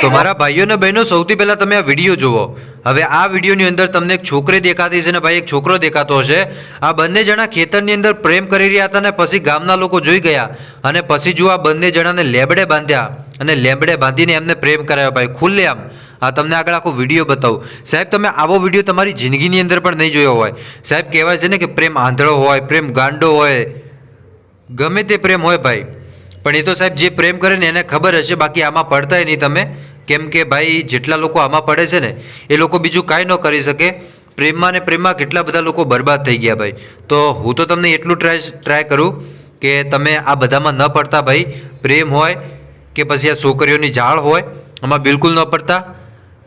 તો મારા ભાઈઓ અને બહેનો, સૌથી પહેલા તમે આ વીડિયો જુઓ. હવે આ વિડીયોની અંદર તમને એક છોકરી દેખાતી છે ને ભાઈ, એક છોકરો દેખાતો હશે. આ બંને જણા ખેતરની અંદર પ્રેમ કરી રહ્યા હતા ને પછી ગામના લોકો જોઈ ગયા. અને પછી જો આ બંને જણાને લેબડે બાંધ્યા અને લેબડે બાંધીને એમને પ્રેમ કરાયો ભાઈ ખુલ્લે આમ આ તમને આગળ આખો વીડિયો બતાવું. સાહેબ, તમે આવો વીડિયો તમારી જિંદગીની અંદર પણ નહીં જોયો હોય. સાહેબ, કહેવાય છે ને કે પ્રેમ આંધળો હોય, પ્રેમ ગાંડો હોય. ગમે તે પ્રેમ હોય ભાઈ. પણ એ તો સાહેબ, જે પ્રેમ કરે ને એને ખબર હશે, બાકી આમાં પડતાય નહીં તમે. કેમ કે ભાઈ, જેટલા લોકો આમાં પડે છે ને, એ લોકો બીજું કાંઈ ન કરી શકે. પ્રેમમાં ને પ્રેમમાં કેટલા બધા લોકો બરબાદ થઈ ગયા ભાઈ. તો હું તો તમને એટલું ટ્રાય ટ્રાય કરું કે તમે આ બધામાં ન પડતા ભાઈ. પ્રેમ હોય કે પછી આ છોકરીઓની જાળ હોય, આમાં બિલકુલ ન પડતા.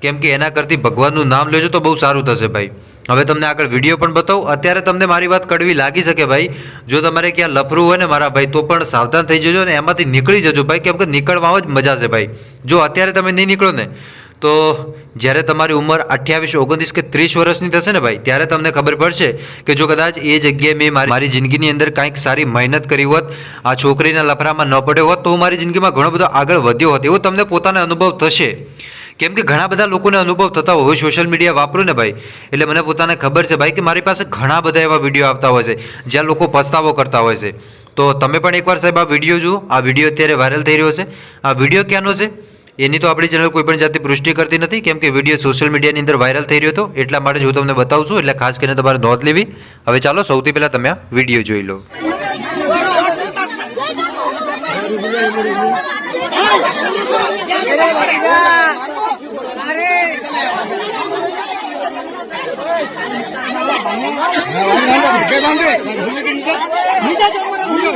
કેમ કે એના કરતી ભગવાનનું નામ લેજો તો બહુ સારું થશે ભાઈ. હવે તમને આગળ વીડિયો પણ બતાવું. અત્યારે તમને મારી વાત કડવી લાગી શકે ભાઈ. જો તમારે ક્યાં લફરું હોય ને મારા ભાઈ, તો પણ સાવધાન થઈ જજો ને એમાંથી નીકળી જજો ભાઈ, કેમ કે નીકળવામાં જ મજા છે ભાઈ. જો અત્યારે તમે નહીં નીકળો ને, તો જ્યારે તમારી ઉંમર અઠ્યાવીસ, ઓગણત્રીસ કે ત્રીસ વર્ષની થશે ને ભાઈ, ત્યારે તમને ખબર પડશે કે જો કદાચ એ જગ્યાએ મેં મારી મારી જિંદગીની અંદર કાંઈક સારી મહેનત કરી હોત, આ છોકરીના લફરામાં ન પડ્યો હોત, તો હું મારી જિંદગીમાં ઘણો બધો આગળ વધ્યો હોત. એવો તમને પોતાનો અનુભવ થશે. કેમ કે ઘણા બધા લોકોને અનુભવ થતા હોય સોશિયલ મીડિયા વાપરું ને ભાઈ. એટલે મને પોતાને ખબર છે ભાઈ કે મારી પાસે ઘણા બધા એવા વીડિયો આવતા હોય છે, જ્યાં લોકો પસ્તાવો કરતા હોય છે. તો તમે પણ એકવાર સાહેબ આ વીડિયો જુઓ. આ વીડિયો અત્યારે વાયરલ થઈ રહ્યો છે. આ વીડિયો ક્યાંનો છે? એની તો આપણી ચેનલ કોઈ પણ જાતની પુષ્ટિ કરતી નથી, કેમ કે વીડિયો સોશિયલ મીડિયાની અંદર વાયરલ થઈ રહ્યો હતો. એટલા માટે હું તમને બતાવું છું, એટલે ખાસ કરીને તમારે નોંધ લેવી. હવે ચાલો, સૌથી પહેલાં તમે આ વીડિયો જોઈ લો. 나 왕년가? 나 왕년가? 왜 반대? 나 놀리겠는데? 니가 정말 우리가